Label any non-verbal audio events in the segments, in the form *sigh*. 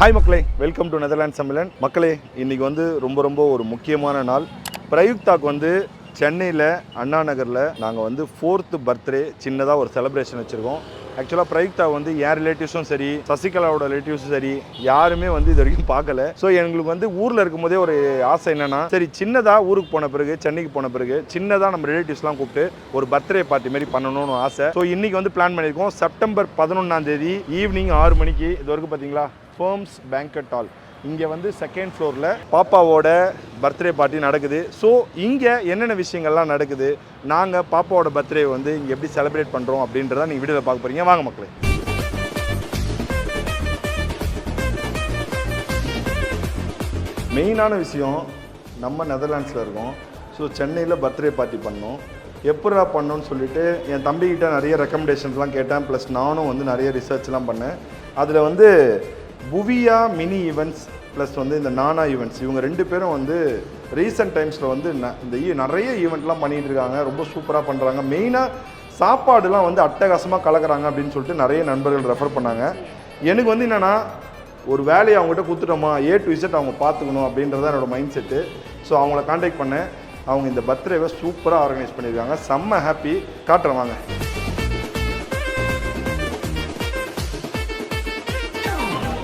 Hi மக்களே welcome to Netherland Sammelan மக்களே இன்றைக்கி வந்து ரொம்ப ரொம்ப ஒரு முக்கியமான நாள். பிரயுக்தாக்கு வந்து சென்னையில் அண்ணா நகரில் நாங்கள் வந்து ஃபோர்த்து பர்த்டே சின்னதாக ஒரு செலப்ரேஷன் வச்சுருக்கோம். ஆக்சுவலாக பிரயுக்தா வந்து என் ரிலேட்டிவ்ஸும் சரி சசிகலாவோட ரிலேட்டிவ்ஸும் சரி யாருமே வந்து இது வரைக்கும் பார்க்கல. ஸோ எங்களுக்கு வந்து ஊரில் இருக்கும்போதே ஒரு ஆசை என்னன்னா சரி சின்னதாக ஊருக்கு போன பிறகு சென்னைக்கு போன பிறகு சின்னதாக நம்ம ரிலேட்டிவ்ஸ்லாம் கூப்பிட்டு ஒரு பர்த்டே பார்ட்டி மாதிரி பண்ணணும்னு ஆசை. ஸோ இன்றைக்கி வந்து பிளான் பண்ணியிருக்கோம். செப்டம்பர் பதினொன்றாம் தேதி ஈவினிங் ஆறு மணிக்கு இது வரைக்கும் பார்த்தீங்களா? ஃபேர்ம்ஸ் பேங்கட் ஹால் இங்கே வந்து செகண்ட் ஃப்ளோரில் பாப்பாவோட பர்த்டே பார்ட்டி நடக்குது. ஸோ இங்கே என்னென்ன விஷயங்கள்லாம் நடக்குது? நாங்கள் பாப்பாவோட பர்த்டே வந்து இங்கே எப்படி செலிப்ரேட் பண்ணுறோம் அப்படின்றத நீங்கள் வீடியோவில் பார்க்க போகிறீங்க வாங்க மக்களே. மெயினான விஷயம் நம்ம நெதர்லாண்ட்ஸில் இருக்கோம். ஸோ சென்னையில் பர்த்டே பார்ட்டி பண்ணோம். எப்படா பண்ணோன்னு சொல்லிட்டு என் தம்பிக்கிட்ட நிறைய ரெக்கமெண்டேஷன்ஸ்லாம் கேட்டேன். ப்ளஸ் நானும் வந்து நிறைய ரிசர்ச்லாம் பண்ணேன். அதில் வந்து புவியா மினி ஈவெண்ட்ஸ் ப்ளஸ் வந்து இந்த நானா ஈவெண்ட்ஸ் இவங்க ரெண்டு பேரும் வந்து ரீசெண்ட் டைம்ஸில் வந்து ந- இந்த நிறைய ஈவெண்ட்லாம் பண்ணிகிட்டு இருக்காங்க. ரொம்ப சூப்பராக பண்ணுறாங்க மெயினாக சாப்பாடுலாம் வந்து அட்டகாசமாக கலக்கிறாங்க அப்படின்னு சொல்லிட்டு நிறைய நண்பர்கள் ரெஃபர் பண்ணாங்க. எனக்கு வந்து என்னென்னா ஒரு வேலையை அவங்ககிட்ட கொடுத்துட்டோமா? ஏ டு இசட் அவங்க பார்த்துக்கணும் அப்படின்றத என்னோட மைண்ட் செட்டு ஸோ அவங்கள காண்டாக்ட் பண்ணேன். அவங்க இந்த பர்த்டேவை சூப்பராக ஆர்கனைஸ் பண்ணியிருக்காங்க. செம்ம ஹாப்பி காட்டுறேன் வாங்க.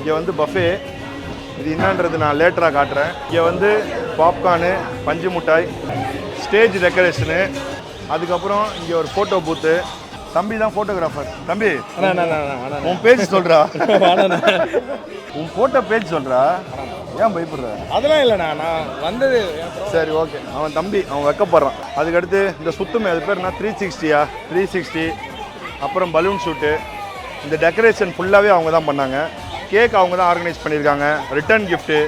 இங்கே வந்து பஃபே இது என்னன்றது நான் லேட்டராக காட்டுறேன். இங்கே வந்து பாப்கார்னு பஞ்சு மிட்டாய் ஸ்டேஜ் டெக்கரேஷனு அதுக்கப்புறம் இங்கே ஒரு ஃபோட்டோ பூத்து தம்பி தான் ஃபோட்டோகிராஃபர் தம்பி உன் பேஜ் சொல்றா. *laughs* உன் போட்டோ பேஜ் சொல்றா? ஏன் பயப்படுற? அதெல்லாம் இல்லைண்ணா நான் வந்தது சரி ஓகே அவன் தம்பி அவன் வெக்கப்படுறான். அதுக்கடுத்து இந்த சுத்துமே அது பேர் என்ன? த்ரீ சிக்ஸ்டியா த்ரீ சிக்ஸ்டி அப்புறம் பலூன் ஷூட்டு இந்த டெக்கரேஷன் ஃபுல்லாகவே அவங்க தான் பண்ணாங்க. கேக் அவங்க தான் ஆர்கனைஸ் பண்ணியிருக்காங்க ரிட்டர்ன் கிஃப்ட்டு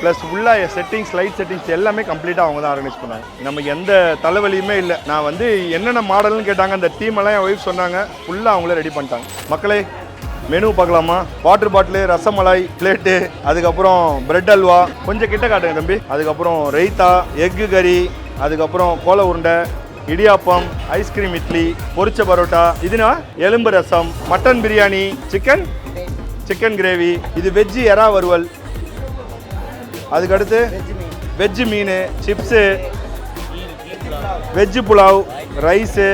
ப்ளஸ் ஃபுல்லாக செட்டிங்ஸ் லைட் செட்டிங்ஸ் எல்லாமே கம்ப்ளீட்டாக அவங்க தான் ஆர்கனைஸ் பண்ணாங்க. நமக்கு எந்த தலைவலியுமே இல்லை. நான் வந்து என்னென்ன மாடல்னு கேட்டாங்க அந்த டீம் எல்லாம் என் ஒய்ஃப் சொன்னாங்க. ஃபுல்லாக அவங்களே ரெடி பண்ணிட்டாங்க. மக்களே மெனு பார்க்கலாமா? வாட்டர் பாட்டிலு ரசமலாய் பிளேட்டு அதுக்கப்புறம் பிரெட் அல்வா. கொஞ்சம் கிட்ட காட்டுங்க தம்பி. அதுக்கப்புறம் ரைத்தா எக்கு கறி அதுக்கப்புறம் கோல உருண்டை இடியாப்பம் ஐஸ்கிரீம் இட்லி பொரிச்ச பரோட்டா. இதுனா எலும்பு rasam mutton biryani chicken chicken gravy இது வெஜ்ஜு எறா வறுவல். அதுக்கடுத்து வெஜ்ஜு மீன் chips veg pulao rice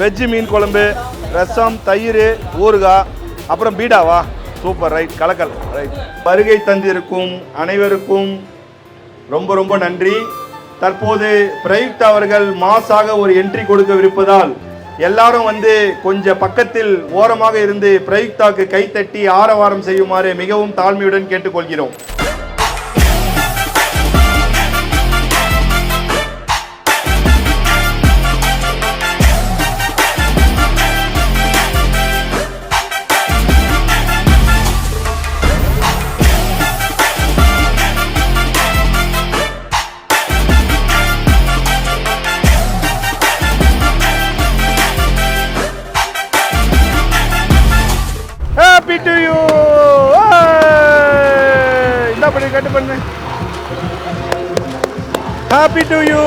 veg மீன் குழம்பு ரசம் தயிர் ஊறுகாய் அப்புறம் பீடாவா சூப்பர் ரைட் கலக்கல் ரைட் வருகை தந்திருக்கும் அனைவருக்கும் ரொம்ப ரொம்ப நன்றி. தற்போது பிரயுக்த் அவர்கள் மாசாக ஒரு என்ட்ரி கொடுக்கவிருப்பதால் எல்லாரும் வந்து கொஞ்சம் பக்கத்தில் ஓரமாக இருந்து பிரயுக்தாக்கு கைத்தட்டி ஆரவாரம் செய்யுமாறு மிகவும் தாழ்மையுடன் கேட்டுக்கொள்கிறோம். Happy to you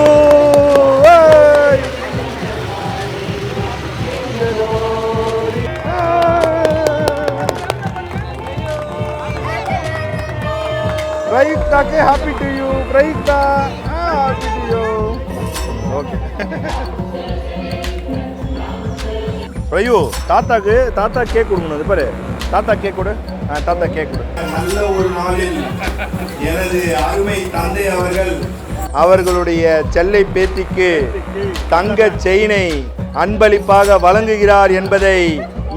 பிரயுக்தாக்கு happy to you Prayukta happy to you okay Prayu தாத்தாக்கு தாத்தா கேக் கொடுக்கணும். அது பாரு. தாத்தா கேக் கொடு. தாத்தா கேக் கொடு. நல்ல ஒரு நாளில் எனது அருமை தந்தை அவர்கள் அவர்களுடைய செல்லை பேத்திக்கு தங்க செயினை அன்பளிப்பாக வழங்குகிறார் என்பதை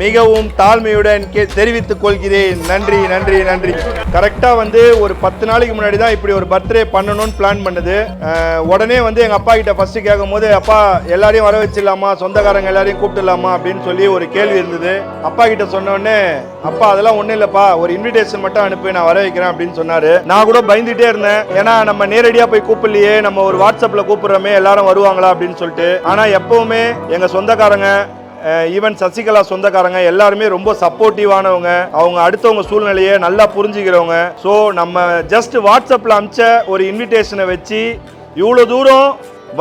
மிகவும் தாழ்மையுடன் கே தெரிவித்துக் கொள்கிறேன். நன்றி நன்றி நன்றி. கரெக்டாக வந்து ஒரு பத்து நாளைக்கு முன்னாடி தான் இப்படி ஒரு பர்த்டே பண்ணணும்னு பிளான் பண்ணுது. உடனே வந்து எங்கள் அப்பா கிட்ட ஃபஸ்ட்டு கேட்கும் போது அப்பா எல்லாரையும் வர வச்சிடலாமா? சொந்தக்காரங்க எல்லாரையும் கூப்பிட்டுலாமா அப்படின்னு சொல்லி ஒரு கேள்வி இருந்தது. அப்பா கிட்ட சொன்னோடனே அப்பா அதெல்லாம் ஒன்றும் இல்லைப்பா. ஒரு இன்விடேஷன் மட்டும் அனுப்பி. நான் வர வைக்கிறேன். அப்படின்னு சொன்னார். நான் கூட பயந்துட்டே இருந்தேன். ஏன்னா நம்ம நேரடியாக போய் கூப்பிடலையே. நம்ம ஒரு வாட்ஸ்அப்பில் கூப்பிடுறோமே எல்லாரும் வருவாங்களா? அப்படின்னு சொல்லிட்டு. ஆனால் எப்பவுமே எங்கள் சொந்தக்காரங்க ஈவன் சசிகலா சொந்தக்காரங்க எல்லாருமே ரொம்ப சப்போர்ட்டிவானவங்க அவங்க அடுத்தவங்க சூழ்நிலையை நல்லா புரிஞ்சுக்கிறவங்க. ஸோ நம்ம ஜஸ்ட் வாட்ஸ்அப்பில் அமிச்ச ஒரு இன்விடேஷனை வச்சு இவ்வளோ தூரம்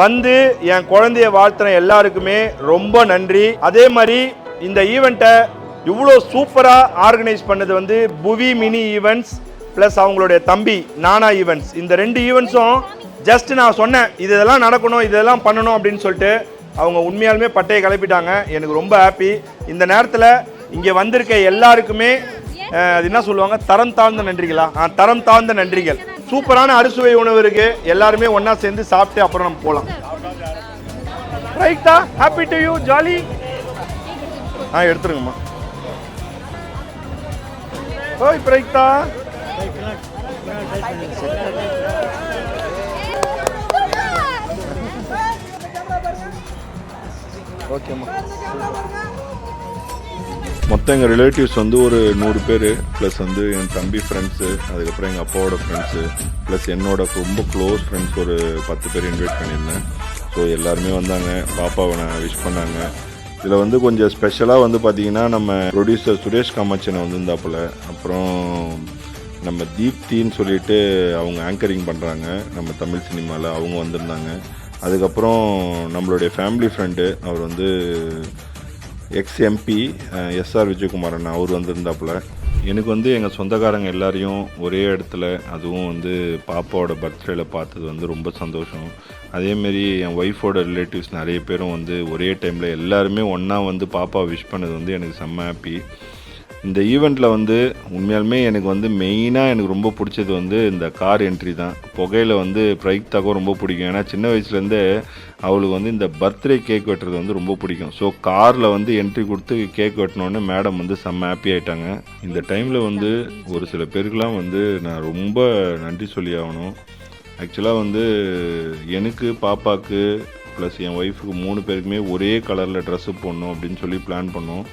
வந்து என் குழந்தைய வாழ்த்துன எல்லாருக்குமே ரொம்ப நன்றி. அதே மாதிரி இந்த ஈவெண்ட்டை இவ்வளோ சூப்பராக ஆர்கனைஸ் பண்ணது வந்து புவி மினி ஈவெண்ட்ஸ் ப்ளஸ் அவங்களுடைய தம்பி நானா ஈவெண்ட்ஸ் இந்த ரெண்டு ஈவெண்ட்ஸும் ஜஸ்ட் நான் சொன்னேன். இதெல்லாம் நடக்கணும் இதெல்லாம் பண்ணணும் அப்படின்னு சொல்லிட்டு அவங்க உண்மையாலுமே பட்டையை கிளப்பிட்டாங்க. எனக்கு ரொம்ப ஹாப்பி இந்த நேரத்தில் இங்கே வந்திருக்க எல்லாருக்குமே அது என்ன சொல்லுவாங்க? தரம் தாழ்ந்த நன்றிகளா? ஆ தரம் தாழ்ந்த நன்றிகள். சூப்பரான அறுசுவை உணவு இருக்கு. எல்லாருமே ஒன்றா சேர்ந்து சாப்பிட்டு அப்புறம் நம்ம போகலாம் ரைட்டா ஹாப்பி டு யூ ஜாலி ஆ எடுத்துருங்கம்மா. ஓய் பிரைக்தா ஓகேம்மா மொத்தம் எங்கள் ரிலேட்டிவ்ஸ் வந்து ஒரு நூறு பேர் ப்ளஸ் வந்து என் தம்பி ஃப்ரெண்ட்ஸு அதுக்கப்புறம் எங்கள் அப்பாவோட ஃப்ரெண்ட்ஸு ப்ளஸ் என்னோட ரொம்ப க்ளோஸ் ஃப்ரெண்ட்ஸ் ஒரு பத்து பேர் இன்வைட் பண்ணியிருந்தேன். ஸோ எல்லாருமே வந்தாங்க பாப்பாவை நான் விஷ் பண்ணாங்க. இதில் வந்து கொஞ்சம் ஸ்பெஷலாக வந்து பார்த்தீங்கன்னா நம்ம ப்ரொடியூசர் சுரேஷ் காமாட்சனை வந்திருந்தாப்புல. அப்புறம் நம்ம தீப்தின்னு சொல்லிட்டு அவங்க ஆங்கரிங் பண்ணுறாங்க நம்ம தமிழ் சினிமாவில் அவங்க வந்திருந்தாங்க. அதுக்கப்புறம் நம்மளுடைய ஃபேமிலி ஃப்ரெண்டு அவர் வந்து எக்ஸ் எம்பி எஸ்ஆர் விஜயகுமாரன் அவர் வந்திருந்தாப்புல. எனக்கு வந்து எங்கள் சொந்தக்காரங்க எல்லாரையும் ஒரே இடத்துல அதுவும் வந்து பாப்பாவோட பர்த்டேல பார்த்தது வந்து ரொம்ப சந்தோஷம். அதேமாரி என் ஒய்ஃபோட ரிலேட்டிவ்ஸ் நிறைய பேரும் வந்து ஒரே டைமில் எல்லாருமே ஒன்றா வந்து பாப்பா விஷ் பண்ணது வந்து எனக்கு செம்ம ஹாப்பி இந்த ஈவெண்ட்டில் வந்து உண்மையாலுமே எனக்கு வந்து மெயினாக எனக்கு ரொம்ப பிடிச்சது வந்து இந்த கார் என்ட்ரி தான். புகையில் வந்து பிரைக்தாக்கும் ரொம்ப பிடிக்கும். ஏன்னா சின்ன வயசுலேருந்தே அவளுக்கு வந்து இந்த பர்த்டே கேக் வெட்டுறது வந்து ரொம்ப பிடிக்கும். ஸோ காரில் வந்து என்ட்ரி கொடுத்து கேக் வெட்டினோடனே மேடம் வந்து செம்ம ஹாப்பி ஆயிட்டாங்க. இந்த டைமில் வந்து ஒரு சில பேருக்குலாம் வந்து நான் ரொம்ப நன்றி சொல்லி ஆகணும். ஆக்சுவலாக வந்து எனக்கு பாப்பாவுக்கு ப்ளஸ் என் ஒய்ஃபுக்கு மூணு பேருக்குமே ஒரே கலரில் ட்ரெஸ்ஸு போடணும் அப்படின்னு சொல்லி பிளான் பண்ணோம்.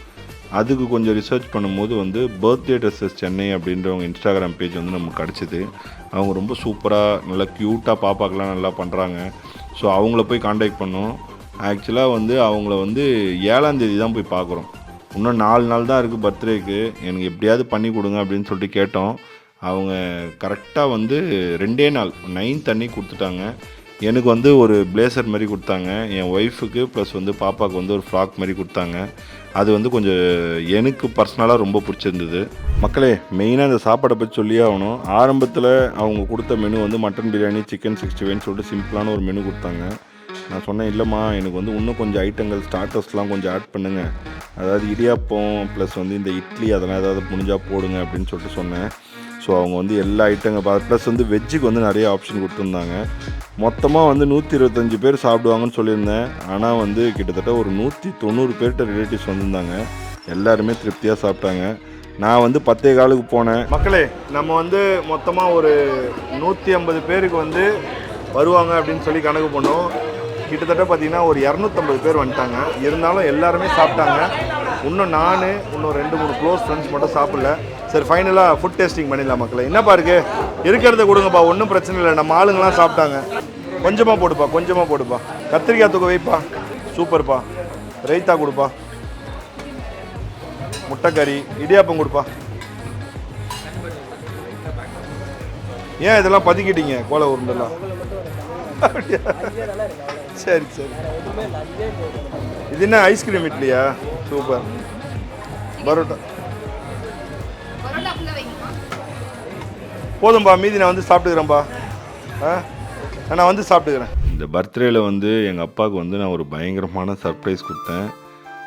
அதுக்கு கொஞ்சம் ரிசர்ச் பண்ணும்போது வந்து பர்த்டே ட்ரெஸ்ஸஸ் சென்னை அப்படின்றவங்க இன்ஸ்டாகிராம் பேஜ் வந்து நமக்கு கிடச்சிது. அவங்க ரொம்ப சூப்பராக நல்லா க்யூட்டாக பாப்பாக்கெலாம் நல்லா பண்ணுறாங்க ஸோ அவங்கள போய் காண்டாக்ட் பண்ணோம். ஆக்சுவலாக வந்து அவங்கள வந்து ஏழாந்தேதி தான் போய் பார்க்குறோம் இன்னும் நாலு நாள் தான் இருக்குது பர்த்டேக்கு எனக்கு எப்படியாவது பண்ணி கொடுங்க அப்படின்னு சொல்லிட்டு கேட்டோம். அவங்க கரெக்டாக வந்து ரெண்டே நாள் நைன்த் அன்னைக்கு கொடுத்துட்டாங்க. எனக்கு வந்து ஒரு பிளேசர் மாதிரி கொடுத்தாங்க. என் ஒய்ஃபுக்கு ப்ளஸ் வந்து பாப்பாவுக்கு வந்து ஒரு ஃப்ராக் மாதிரி கொடுத்தாங்க. அது வந்து கொஞ்சம் எனக்கு பர்சனலாக ரொம்ப பிடிச்சிருந்தது. மக்களே மெயினாக இந்த சாப்பாடை பற்றி சொல்லியே ஆகணும். ஆரம்பத்தில் அவங்க கொடுத்த மெனு வந்து மட்டன் பிரியாணி சிக்கன் சிக்ஸ்டி ஃபைவ்னு சொல்லிட்டு சிம்பிளான ஒரு மெனு கொடுத்தாங்க. நான் சொன்னேன் இல்லைம்மா எனக்கு வந்து இன்னும் கொஞ்சம் ஐட்டங்கள் ஸ்டார்டர்ஸ்லாம் கொஞ்சம் ஆட் பண்ணுங்கள் அதாவது இடியாப்பம் ப்ளஸ் வந்து இந்த இட்லி அதெல்லாம் ஏதாவது முடிஞ்சால் போடுங்க அப்படின்னு சொல்லிட்டு சொன்னேன். ஸோ அவங்க வந்து எல்லா ஐட்டங்க ப்ளஸ் வந்து வெஜ்ஜுக்கு வந்து நிறைய ஆப்ஷன் கொடுத்துருந்தாங்க. மொத்தமாக வந்து நூற்றி இருபத்தஞ்சி பேர் சாப்பிடுவாங்கன்னு சொல்லியிருந்தேன். ஆனால் வந்து கிட்டத்தட்ட ஒரு நூற்றி தொண்ணூறு பேர்கிட்ட ரிலேட்டிவ்ஸ் வந்திருந்தாங்க. எல்லாருமே திருப்தியாக சாப்பிட்டாங்க. நான் வந்து பத்தே காலுக்கு போனேன். மக்களே நம்ம வந்து மொத்தமாக ஒரு நூற்றி ஐம்பது பேருக்கு வந்து வருவாங்க அப்படின்னு சொல்லி கணக்கு பண்ணோம். கிட்டத்தட்ட பார்த்தீங்கன்னா ஒரு இரநூத்தம்பது பேர் வந்துட்டாங்க. இருந்தாலும் எல்லாருமே சாப்பிட்டாங்க. இன்னும் நான் இன்னும் ரெண்டு மூணு க்ளோஸ் ஃப்ரெண்ட்ஸ் மட்டும் சாப்பிடல. சரி ஃபைனலாக ஃபுட் டேஸ்டிங் பண்ணிடலாம் மக்களை. என்னப்பா இருக்கு? இருக்கிறத கொடுங்கப்பா ஒன்றும் பிரச்சனை இல்லை. நம்ம ஆளுங்களாம் சாப்பிட்டாங்க. கொஞ்சமாக போடுப்பா கொஞ்சமாக போடுப்பா. கத்திரிக்காய் தூக்க வைப்பா. சூப்பர்ப்பா. ரைத்தா கொடுப்பா. முட்டைக்கறி இடியாப்பம் கொடுப்பா. ஏன் இதெல்லாம் பதுக்கிட்டீங்க கோலை உருண்டெல்லாம்? சரி சரி. இது என்ன ஐஸ்கிரீம் இட்லியா? சூப்பர் பரோட்டா. போதும்பா மீதி நான் வந்து சாப்பிட்டுக்கிறேன்பா. ஆ? நான் வந்து சாப்பிட்டுக்கிறேன். இந்த பர்த்டேல வந்து எங்கள் அப்பாவுக்கு வந்து நான் ஒரு பயங்கரமான சர்ப்ரைஸ் கொடுத்தேன்.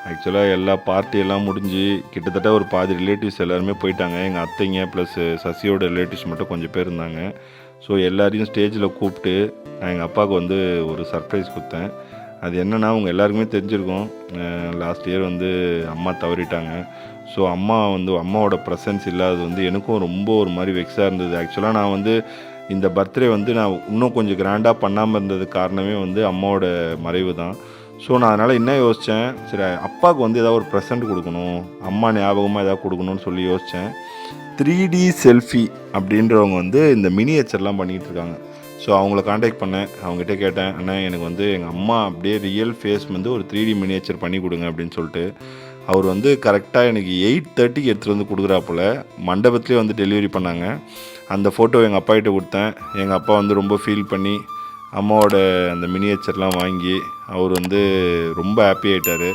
ஆக்சுவலாக எல்லா பார்ட்டியெல்லாம் முடிஞ்சு கிட்டத்தட்ட ஒரு பாதி ரிலேட்டிவ்ஸ் எல்லாருமே போயிட்டாங்க. எங்கள் அத்தைங்க ப்ளஸ் சசியோட ரிலேட்டிவ்ஸ் மட்டும் கொஞ்சம் பேர் இருந்தாங்க. ஸோ எல்லாரையும் ஸ்டேஜில் கூப்பிட்டு நான் எங்கள் அப்பாவுக்கு வந்து ஒரு சர்ப்ரைஸ் கொடுத்தேன். அது என்னென்னா அவங்க எல்லாருக்குமே தெரிஞ்சிருக்கும். லாஸ்ட் இயர் வந்து அம்மா தவறிட்டாங்க. ஸோ அம்மா வந்து அம்மாவோட ப்ரெசன்ஸ் இல்லாதது வந்து எனக்கும் ரொம்ப ஒரு மாதிரி வெக்ஸாக இருந்தது. ஆக்சுவலாக நான் வந்து இந்த பர்த்டே வந்து நான் இன்னும் கொஞ்சம் கிராண்டாக பண்ணாமல் இருந்தது காரணமே வந்து அம்மாவோட மறைவு தான். ஸோ நான் அதனால் என்ன யோசித்தேன் சரி அப்பாவுக்கு வந்து ஏதாவது ஒரு ப்ரெசன்ட் கொடுக்கணும். அம்மா ஞாபகமாக ஏதாவது கொடுக்கணும்னு சொல்லி யோசித்தேன் த்ரீ டி செல்ஃபி அப்படின்றவங்க வந்து இந்த மினியேச்சர்லாம் பண்ணிகிட்டு இருக்காங்க. ஸோ அவங்கள காண்டாக்ட் பண்ணேன். அவங்ககிட்ட கேட்டேன் அண்ணா எனக்கு வந்து எங்கள் அம்மா அப்படியே ரியல் ஃபேஸ் வந்து ஒரு த்ரீ டி மினியேச்சர் பண்ணி கொடுங்க அப்படின்னு சொல்லிட்டு. அவர் வந்து கரெக்டாக எனக்கு எயிட் தேர்ட்டிக்கு எடுத்துகிட்டு வந்து கொடுக்குறாப்புல மண்டபத்துலேயே வந்து டெலிவரி பண்ணாங்க. அந்த ஃபோட்டோ எங்கள் அப்பா கிட்ட கொடுத்தேன். எங்கள் அப்பா வந்து ரொம்ப ஃபீல் பண்ணி அம்மாவோட அந்த மினியேச்சர்லாம் வாங்கி அவர் வந்து ரொம்ப ஹாப்பி ஆகிட்டார்